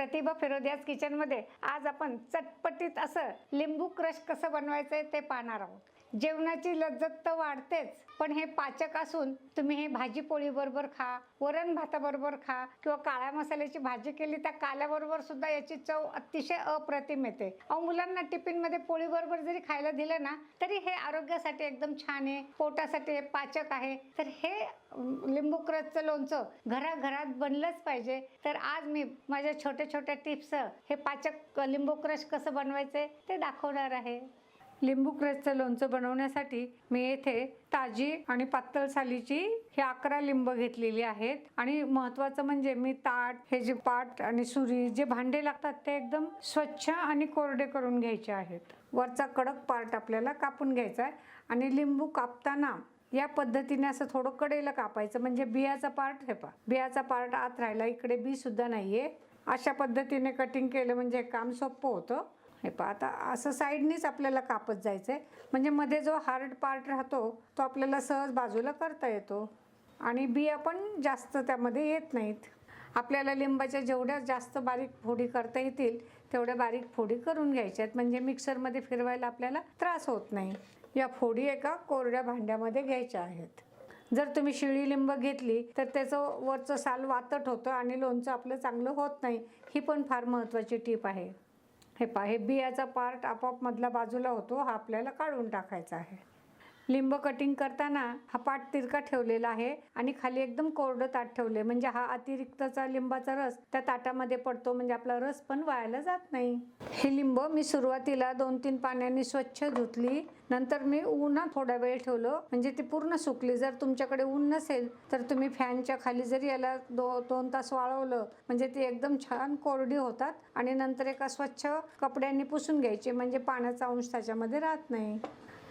प्रतिभा फिरोदियाज किचनमध्ये आज आपण चटपटीत असं लिंबू क्रश कसं बनवायचं ते पाहणार आहोत. जेवणाची लज्जत तर वाढतेच पण हे पाचक असून तुम्ही हे भाजी पोळीबरोबर खा वरण भाताबरोबर खा किंवा काळ्या मसाल्याची भाजी केली त्या काल्याबरोबर सुद्धा याची चव अतिशय अप्रतिम येते. अहो मुलांना टिफिनमध्ये पोळीबरोबर जरी खायला दिलं ना तरी हे आरोग्यासाठी एकदम छान आहे पोटासाठी हे पाचक आहे. तर हे लिंबूक्रसचं लिंबू लोणचं घराघरात बनलंच पाहिजे. तर आज मी माझ्या छोट्या छोट्या टिप्स हे पाचक लिंबू क्रश कसं बनवायचं ते दाखवणार आहे. लिंबू क्रसचं लोणचं बनवण्यासाठी मी येथे ताजी आणि पातळ सालीची ही अकरा लिंब घेतलेली आहेत. आणि महत्वाचं म्हणजे मी ताट हे जे पाट आणि सुरी जे भांडे लागतात ते एकदम स्वच्छ आणि कोरडे करून घ्यायचे आहेत. वरचा कडक पार्ट आपल्याला कापून घ्यायचा आहे. आणि लिंबू कापताना या पद्धतीने असं थोडं कडेला कापायचं. म्हणजे बियाचा पार्ट हे पा बियाचा पार्ट आत राहिला इकडे बी सुद्धा नाहीये. अशा पद्धतीने कटिंग केलं म्हणजे काम सोपं होतं. हे पहा आता असं साईडनीच आपल्याला कापत जायचं आहे म्हणजे मध्ये जो हार्ड पार्ट राहतो तो आपल्याला सहज बाजूला करता येतो. आणि बिया पण जास्त त्यामध्ये येत नाहीत. आपल्याला लिंबाच्या जेवढ्या जास्त बारीक फोडी करता येतील तेवढ्या बारीक फोडी करून घ्यायच्या आहेत. म्हणजे मिक्सरमध्ये फिरवायला आपल्याला त्रास होत नाही. या फोडी एका कोरड्या भांड्यामध्ये घ्यायच्या आहेत. जर तुम्ही शिळी लिंब घेतली तर त्याचं वरचं साल वातट होतं आणि लोणचं आपलं चांगलं होत नाही. ही पण फार महत्त्वाची टीप आहे. हे पा हे बियाचा पार्ट आपोआप बाजूला होतो हा आपल्याला काढून टाकायचा आहे. लिंब कटिंग करताना हा पाट तिरका ठेवलेला आहे आणि खाली एकदम कोरडं ताट ठेवले म्हणजे हा अतिरिक्तचा लिंबाचा रस त्या ताटामध्ये पडतो. म्हणजे आपला रस पण वायाला जात नाही. हे लिंब मी सुरुवातीला दोन तीन पाण्याने स्वच्छ धुतली. नंतर मी उन्हात थोडा वेळ ठेवलं. म्हणजे ती पूर्ण सुकली. जर तुमच्याकडे ऊन नसेल तर तुम्ही फॅनच्या खाली जरी याला दो दोन तास वाळवलं म्हणजे ती एकदम छान कोरडी होतात आणि नंतर एका स्वच्छ कपड्यांनी पुसून घ्यायची. म्हणजे पाण्याचा अंश त्याच्यामध्ये राहत नाही.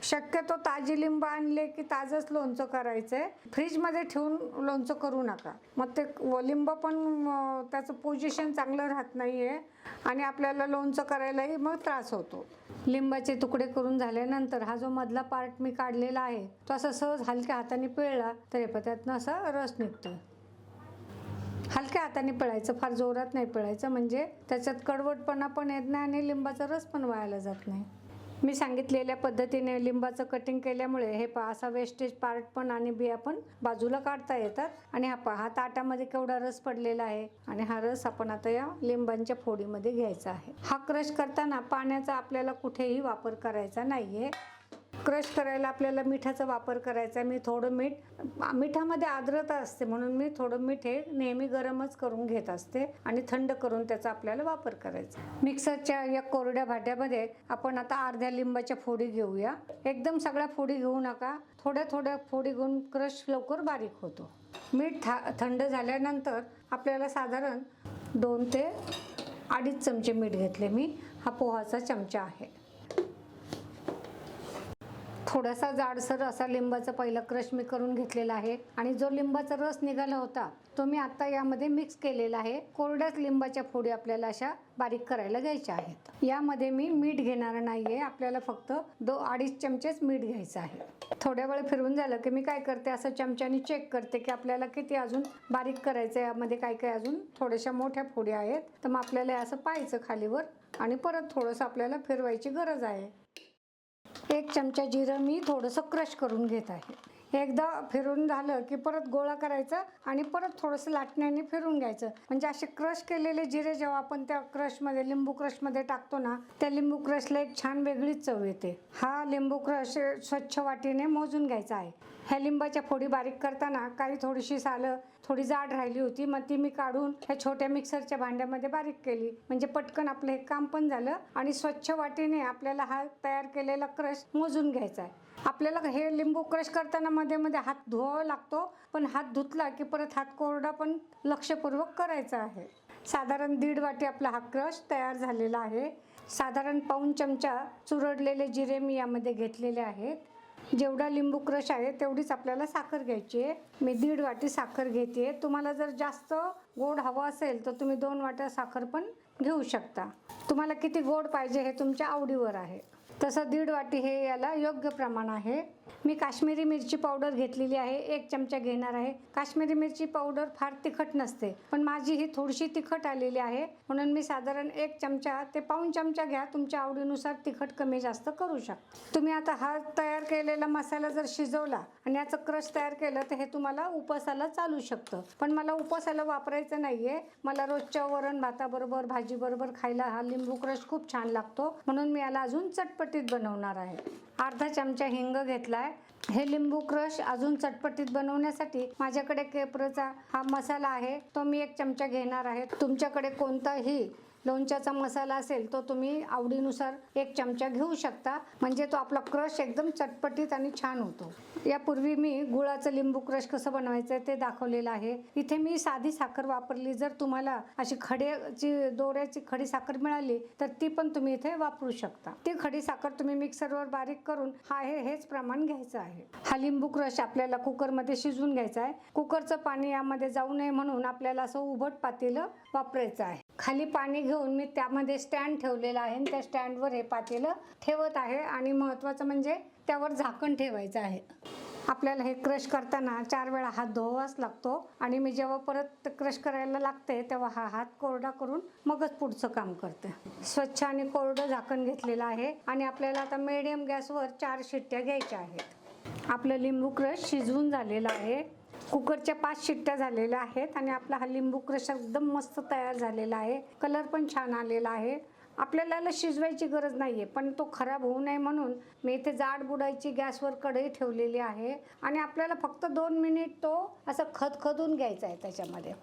शक्यतो ताजी लिंब आणले की ताजंच लोणचं करायचं आहे फ्रीजमध्ये ठेवून लोणचं करू नका. मग ते व- लिंब पण त्याचं पोझिशन चांगलं राहत नाही आहे आणि आपल्याला लोणचं करायलाही मग त्रास होतो. लिंबाचे तुकडे करून झाल्यानंतर हा जो मधला पार्ट मी काढलेला आहे तो असा सहज हलक्या हाताने पिळला तर पण त्यातनं असा रस निघतो हलक्या हाताने पिळायचं फार जोरात नाही पिळायचं म्हणजे त्याच्यात कडवटपणा पण येत नाही आणि लिंबाचा रस पण वायाला जात नाही. मी सांगितलेल्या पद्धतीने लिंबाचं कटिंग केल्यामुळे हे पहा असा वेस्टेज पार्ट पण आणि बिया पण बाजूला काढता येतात. आणि हा पहा हा ताटामध्ये केवढा रस पडलेला आहे. आणि हा रस आपण आता या लिंबांच्या फोडीमध्ये घ्यायचा आहे. हा क्रश करताना पाण्याचा आपल्याला कुठेही वापर करायचा नाहीये. क्रश करायला आपल्याला मिठाचा वापर करायचा आहे. मी थोडं मीठ मिठामध्ये आर्द्रता असते म्हणून मी थोडं मीठ हे नेहमी गरमच करून घेत असते आणि थंड करून त्याचा आपल्याला वापर करायचा मिक्सरच्या या कोरड्या भाट्यामध्ये आपण आता अर्ध्या लिंबाच्या फोडी घेऊया. एकदम सगळ्या फोडी घेऊ नका. थोड्या थोड्या फोडी घेऊन क्रश लवकर बारीक होतो. मीठ था थंड झाल्यानंतर आपल्याला साधारण दोन ते अडीच चमचे मीठ घेतले मी. हा पोहाचा चमचा आहे. थोडासा जाडसर असा लिंबाचा पहिला क्रश मी करून घेतलेला आहे. आणि जो लिंबाचा रस निघाला होता तो मी आता यामध्ये मिक्स केलेला आहे. कोरड्याच लिंबाच्या फोडी आपल्याला अशा बारीक करायला घ्यायच्या आहेत. यामध्ये मी मीठ घेणार नाहीये. आपल्याला फक्त दो अडीच चमचेच मीठ घ्यायचं आहे. थोड्या वेळ फिरवून झालं की मी काय करते असं चमच्याने चेक करते की आपल्याला किती अजून बारीक करायचं आहे यामध्ये काय काय अजून थोड्याशा मोठ्या फोडी आहेत. तर मग आपल्याला असं पाहायचं खालीवर आणि परत थोडंसं आपल्याला फिरवायची गरज आहे. एक चमचा जिरं मी थोडंसं क्रश करून घेत आहे. एकदा फिरून झालं की परत गोळा करायचं आणि परत थोडंसं लाटण्याने फिरून घ्यायचं. म्हणजे असे क्रश केलेले जिरे जेव्हा आपण त्या क्रशमध्ये लिंबू क्रशमध्ये टाकतो ना त्या लिंबू क्रशला एक छान वेगळीच चव येते. हा लिंबू क्रश स्वच्छ वाटीने मोजून घ्यायचा आहे. ह्या लिंबाच्या फोडी बारीक करताना काही थोडीशी सालं थोडी जाड राहिली होती मग ती मी काढून ह्या छोट्या मिक्सरच्या भांड्यामध्ये बारीक केली. म्हणजे पटकन आपलं हे काम पण झालं आणि स्वच्छ वाटीने आपल्याला हा तयार केलेला क्रश मोजून घ्यायचा आहे. आपल्याला हे लिंबू क्रश करताना मध्ये मध्ये हात धुवावा लागतो पण हात धुतला की परत हात कोरडा पण लक्षपूर्वक करायचा आहे. साधारण दीड वाटी आपला हा क्रश तयार झालेला आहे. साधारण पाऊन चमचा चुरडलेले जिरे मी यामध्ये घेतलेले आहेत. जेवढा लिंबू क्रश आहे तेवढीच आपल्याला साखर घ्यायची आहे. मी दीड वाटी साखर घेते. तुम्हाला जर जास्त गोड हवं असेल तर तुम्ही दोन वाट्या साखर पण घेऊ शकता. तुम्हाला किती गोड पाहिजे हे तुमच्या आवडीवर आहे. तसं दीड वाटी हे याला योग्य प्रमाण आहे. मी काश्मीरी मिरची पावडर घेतलेली आहे एक चमचा घेणार आहे. काश्मीरी मिरची पावडर फार तिखट नसते पण माझी ही थोडीशी तिखट आलेली आहे. म्हणून मी साधारण एक चमचा ते पाऊण चमचा घ्या तुमच्या आवडीनुसार तिखट कमी जास्त करू शकता. तुम्ही आता हा तयार केलेला मसाला जर शिजवला आणि याचं क्रश तयार केलं तर हे तुम्हाला उपासाला चालू शकतं. पण मला उपासाला वापरायचं नाहीये. मला रोजच्या वरण भाताबरोबर भाजीबरोबर खायला हा लिंबू क्रश खूप छान लागतो. म्हणून मी याला अजून चटपट चटपटीत बनवणार आहे. अर्धा चमचा हिंग घेतलाय. हे लिंबू क्रश अजून चटपटीत बनवण्यासाठी माझ्याकडे केपरचा हा मसाला आहे. तो मी एक चमचा घेणार आहे. तुमच्याकडे कोणताही लोणच्याचा मसाला असेल तो तुम्ही आवडीनुसार एक चमचा घेऊ शकता. म्हणजे तो आपला क्रश एकदम चटपटीत आणि छान होतो. यापूर्वी मी गुळाचं लिंबू क्रश कसं बनवायचं ते दाखवलेलं आहे. इथे मी साधी साखर वापरली. जर तुम्हाला अशी खड्याची दोऱ्याची खडी साखर मिळाली तर ती पण तुम्ही इथे वापरू शकता. ती खडी साखर तुम्ही मिक्सरवर बारीक करून हा हे हेच प्रमाण घ्यायचं आहे. हा लिंबू क्रश आपल्याला कुकरमध्ये शिजवून घ्यायचा आहे. कुकरचं पाणी यामध्ये जाऊ नये म्हणून आपल्याला असं उभट पातेलं वापरायचं आहे. खाली पाणी घेऊन मी त्यामध्ये स्टँड ठेवलेला आहे आणि त्या स्टँडवर हे पातेलं ठेवत आहे आणि महत्त्वाचं म्हणजे त्यावर झाकण ठेवायचं आहे. आपल्याला हे क्रश करताना चार वेळा हात धुवावाच लागतो आणि मी जेव्हा परत क्रश करायला लागते तेव्हा हा हात कोरडा करून मगच पुढचं काम करते. स्वच्छ आणि कोरडं झाकण घेतलेलं आहे आणि आपल्याला आता मिडियम गॅसवर चार शिट्ट्या घ्यायच्या आहेत. आपलं लिंबू क्रश शिजवून झालेलं आहे. कुकरच्या पाच शिट्ट्या झालेल्या आहेत आणि आपला हा लिंबू क्रश एकदम मस्त तयार झालेला आहे. कलर पण छान आलेला आहे. आपल्याला याला शिजवायची गरज नाही आहे पण तो खराब होऊ नये म्हणून मी इथे जाड बुडायची गॅसवर कढई ठेवलेली आहे आणि आपल्याला फक्त दोन मिनिट तो असं खतखदून घ्यायचा आहे त्याच्यामध्ये.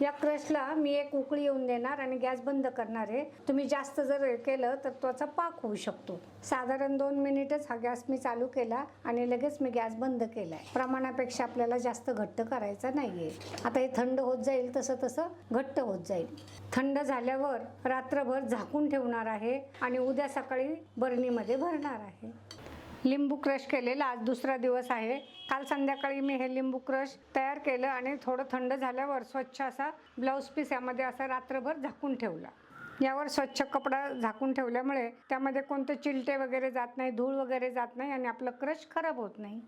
या क्रशला मी एक उकळी येऊन देणार आणि गॅस बंद करणार आहे. तुम्ही जास्त जर केलं तर त्याचा पाक होऊ शकतो. साधारण दोन मिनिटच हा गॅस मी चालू केला आणि लगेच मी गॅस बंद केलाय. प्रमाणापेक्षा आपल्याला जास्त घट्ट करायचा नाहीये. आता हे थंड होत जाईल तसं तसं घट्ट होत जाईल. थंड झाल्यावर रात्रभर झाकून ठेवणार आहे आणि उद्या सकाळी बरणीमध्ये भरणार आहे. लिंबू क्रश केलेला आज दुसरा दिवस आहे. काल संध्याकाळी मी हे लिंबू क्रश तयार केलं आणि थोडं थंड झाल्यावर स्वच्छ असा ब्लाऊज पीस यामध्ये असा रात्रभर झाकून ठेवला. यावर स्वच्छ कपडा झाकून ठेवल्यामुळे त्यामध्ये कोणते चिलटे वगैरे जात नाही धूळ वगैरे जात नाही आणि आपलं क्रश खराब होत नाही.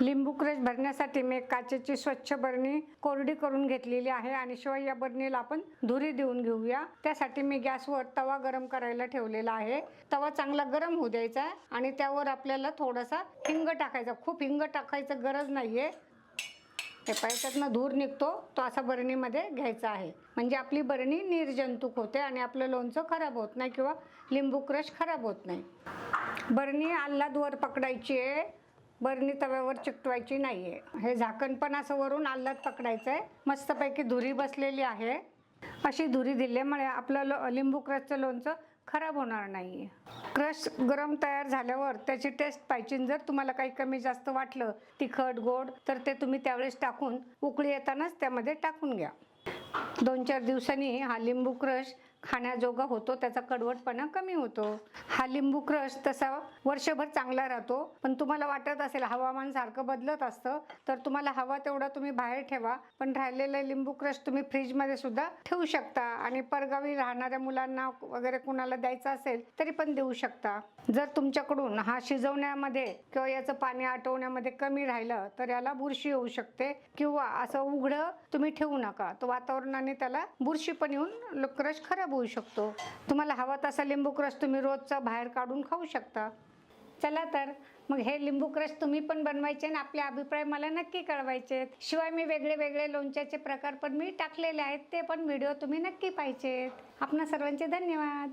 लिंबू क्रश भरण्यासाठी मी काचेची स्वच्छ बरणी कोरडी करून घेतलेली आहे आणि शिवाय या बरणीला आपण धुरी देऊन घेऊया. त्यासाठी मी गॅसवर तवा गरम करायला ठेवलेला आहे. तवा चांगला गरम होऊ द्यायचा आणि त्यावर आपल्याला थोडासा हिंग टाकायचा. खूप हिंग टाकायचं गरज नाहीये. हे पायच्यातनं धूर निघतो तो असा बरणीमध्ये घ्यायचा आहे. म्हणजे आपली बरणी निर्जंतुक होते आणि आपलं लोणचं खराब होत नाही किंवा लिंबू क्रश खराब होत नाही. बरणी आल्हादवर पकडायची आहे बरणी तव्यावर चिकटवायची नाही आहे हे झाकण पण असं वरून आल्हाद पकडायचं आहे मस्तपैकी धुरी बसलेली आहे. अशी धुरी दिल्यामुळे आपलं लो लिंबू क्रशचं लोणचं खराब होणार नाही आहे क्रश गरम तयार झाल्यावर त्याची टेस्ट पाहिजे. जर तुम्हाला काही कमी जास्त वाटलं तिखट गोड तर ते तुम्ही त्यावेळेस टाकून उकळी येतानाच त्यामध्ये टाकून घ्या. दोन चार दिवसांनी हा लिंबू क्रश खाण्याजोगा होतो त्याचा कडवटपणा कमी होतो. हा लिंबू क्रश तसा वर्षभर चांगला राहतो. पण तुम्हाला वाटत असेल हवामान सारखं बदलत असतं तर तुम्हाला हवा तेवढा तुम्ही बाहेर ठेवा. पण राहिलेलं लिंबू क्रश तुम्ही फ्रीजमध्ये सुद्धा ठेवू शकता. आणि परगावी राहणाऱ्या मुलांना वगैरे कुणाला द्यायचं असेल तरी पण देऊ शकता. जर तुमच्याकडून हा शिजवण्यामध्ये किंवा याचं पाणी आटवण्यामध्ये कमी राहिलं तर याला बुरशी येऊ शकते. किंवा असं उघडं तुम्ही ठेवू नका. तर वातावरणाने त्याला बुरशी पण येऊन क्रश खराब होऊ शकतो. तुम्हाला हवा तसा लिंबू क्रश तुम्ही रोजचा बाहेर काढून खाऊ शकता. चला तर मग हे लिंबू क्रश तुम्ही पण बनवायचे आणि आपले अभिप्राय मला नक्की कळवायचे. शिवाय मी वेगळे वेगळे लोणच्याचे प्रकार पण मी टाकलेले आहेत ते पण व्हिडिओ तुम्ही नक्की पाहिजेत. आपणा सर्वांचे धन्यवाद.